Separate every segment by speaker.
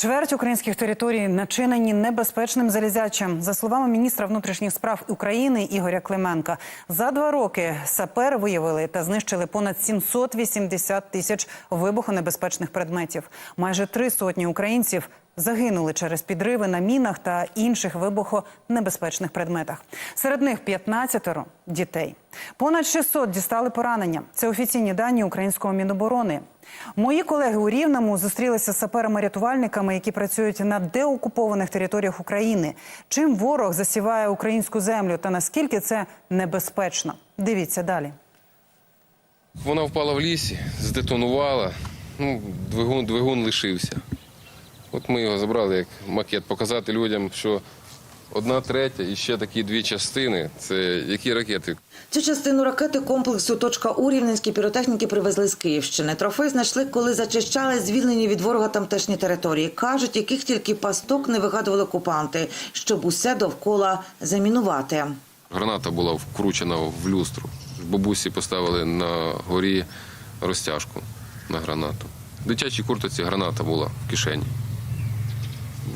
Speaker 1: Чверть українських територій начинені небезпечним залізячим. За словами міністра внутрішніх справ України Ігоря Клименка, за два роки сапери виявили та знищили понад 780 тисяч вибухонебезпечних предметів. Майже три сотні українців загинули через підриви на мінах та інших вибухонебезпечних предметах. Серед них 15 дітей. Понад 600 дістали поранення. Це офіційні дані українського міноборони. Мої колеги у Рівному зустрілися з саперами-рятувальниками, які працюють на деокупованих територіях України. Чим ворог засіває українську землю та наскільки це небезпечно? Дивіться далі.
Speaker 2: Вона впала в лісі, здетонувала, ну, двигун, двигун лишився. От ми його забрали як макет, показати людям, що одна третя і ще такі дві частини це які ракети.
Speaker 3: Цю частину ракети комплексу «Точка У» рівненські піротехніки привезли з Київщини. Трофей знайшли, коли зачищали звільнені від ворога тамтешні території. Кажуть, яких тільки пасток не вигадували окупанти, щоб усе довкола замінувати.
Speaker 2: Граната була вкручена в люстру. Бабусі поставили на горі розтяжку на гранату. В дитячій куртоці граната була в кишені.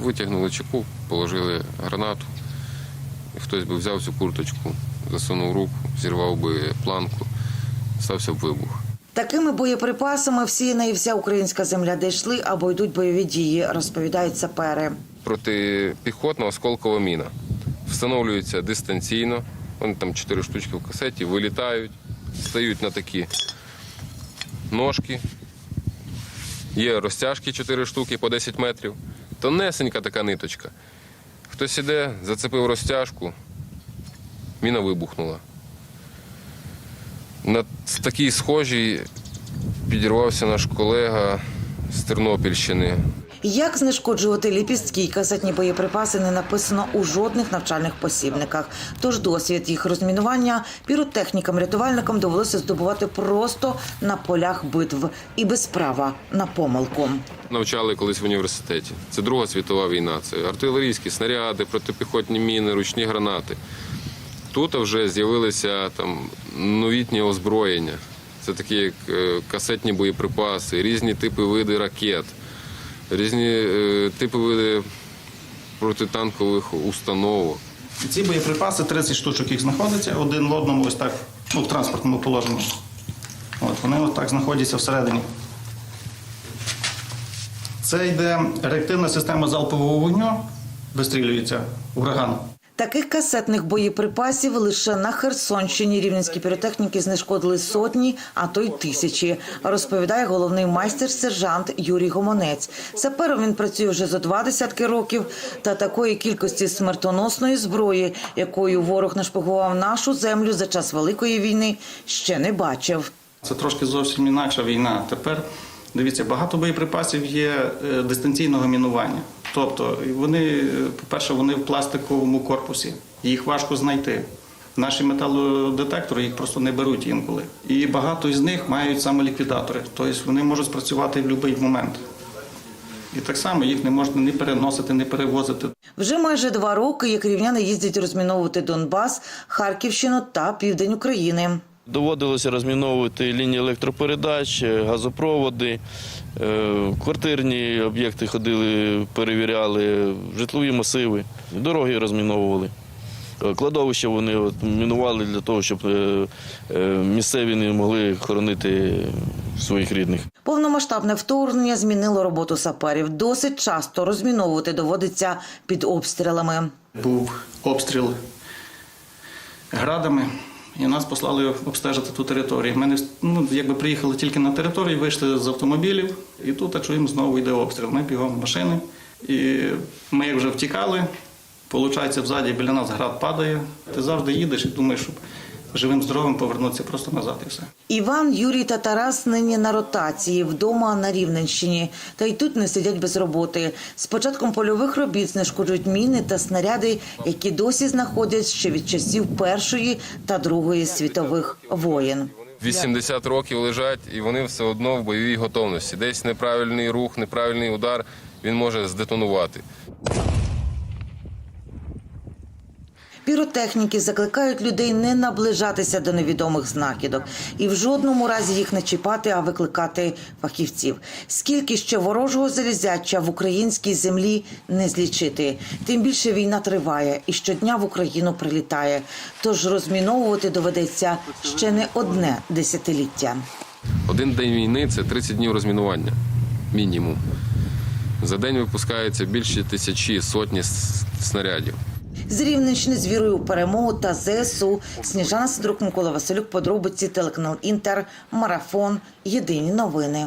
Speaker 2: Витягнули чеку, положили гранату. Хтось би взяв цю курточку, засунув руку, зірвав би планку, стався б вибух.
Speaker 3: Такими боєприпасами всіяна і вся українська земля, де йшли або йдуть бойові дії, розповідають сапери.
Speaker 2: Протипіхотна осколкова міна. Встановлюється дистанційно. Вони там чотири штучки в касеті, вилітають, стають на такі ножки. Є розтяжки 4 штуки по 10 метрів. Тонесенька така ниточка. Хтось іде, зацепив розтяжку, міна вибухнула. На такій схожій підірвався наш колега з Тернопільщини.
Speaker 3: Як знешкоджувати ліпістки й касетні боєприпаси не написано у жодних навчальних посібниках. Тож досвід їх розмінування піротехнікам-рятувальникам довелося здобувати просто на полях битв і без права на помилку.
Speaker 2: Навчали колись в університеті. Це Друга світова війна. Це артилерійські снаряди, протипіхотні міни, ручні гранати. Тут вже з'явилися там новітні озброєння. Це такі як е, касетні боєприпаси, різні типи види ракет, різні е, типи протитанкових установок.
Speaker 4: Ці боєприпаси, 30 штучок їх знаходиться, один в одному ось так, ну, в транспортному положенні. От, вони ось так знаходяться всередині. Це йде реактивна система залпового вогню, вистрілюється ураган.
Speaker 3: Таких касетних боєприпасів лише на Херсонщині рівненські піротехніки знешкодили сотні, а то й тисячі, розповідає головний майстер сержант Юрій Гомонець. Сапером він працює вже за два десятки років, та такої кількості смертоносної зброї, якою ворог нашпигував нашу землю за час великої війни, ще не бачив.
Speaker 4: Це трошки зовсім інакша війна. Тепер дивіться, багато боєприпасів є е, дистанційного мінування. Тобто вони, по-перше, вони в пластиковому корпусі, їх важко знайти. Наші металодетектори їх просто не беруть інколи. І багато із них мають саме ліквідатори, тобто вони можуть спрацювати в будь-який момент. І так само їх не можна ні переносити, ні перевозити.
Speaker 3: Вже майже два роки, як рівняни їздять розміновувати Донбас, Харківщину та південь України.
Speaker 5: Доводилося розміновувати лінії електропередач, е, газопроводи, е, квартирні об'єкти ходили, перевіряли, житлові масиви, дороги розміновували. Е, Кладовища вони от мінували для того, щоб місцеві не могли хоронити своїх рідних.
Speaker 3: Повномасштабне вторгнення змінило роботу саперів. Досить часто розміновувати доводиться під обстрілами.
Speaker 4: Був обстріл градами, і нас послали обстежити ту територію. Ми не ну, якби приїхали тільки на територію, вийшли з автомобілів, і тут а чуємо знову йде обстріл. Ми бігом машини. І ми як вже втікали, Получається, взаді біля нас град падає. Ти завжди їдеш і думаєш, щоб живим здоровим повернутися просто назад і все.
Speaker 3: Іван, Юрій та Тарас нині на ротації вдома на Рівненщині. Та й тут не сидять без роботи. З початком польових робіт знешкоджують міни та снаряди, які досі знаходять ще від часів Першої та Другої світових воєн.
Speaker 2: 80 років лежать, і вони все одно в бойовій готовності. Десь неправильний рух, неправильний удар, він може здетонувати.
Speaker 3: Піротехніки закликають людей не наближатися до невідомих знахідок і в жодному разі їх не чіпати, а викликати фахівців. Скільки ще ворожого залізяча в українській землі не злічити. Тим більше війна триває і щодня в Україну прилітає. Тож розміновувати доведеться ще не одне десятиліття.
Speaker 2: Один день війни це 30 днів розмінування. Мінімум. За день випускається більше тисячі, сотні снарядів.
Speaker 3: З Рівненщини з вірою у перемогу та ЗСУ. Сніжана Сидрук, Микола Василюк, подробиці телеканал Інтер, Марафон, Єдині новини.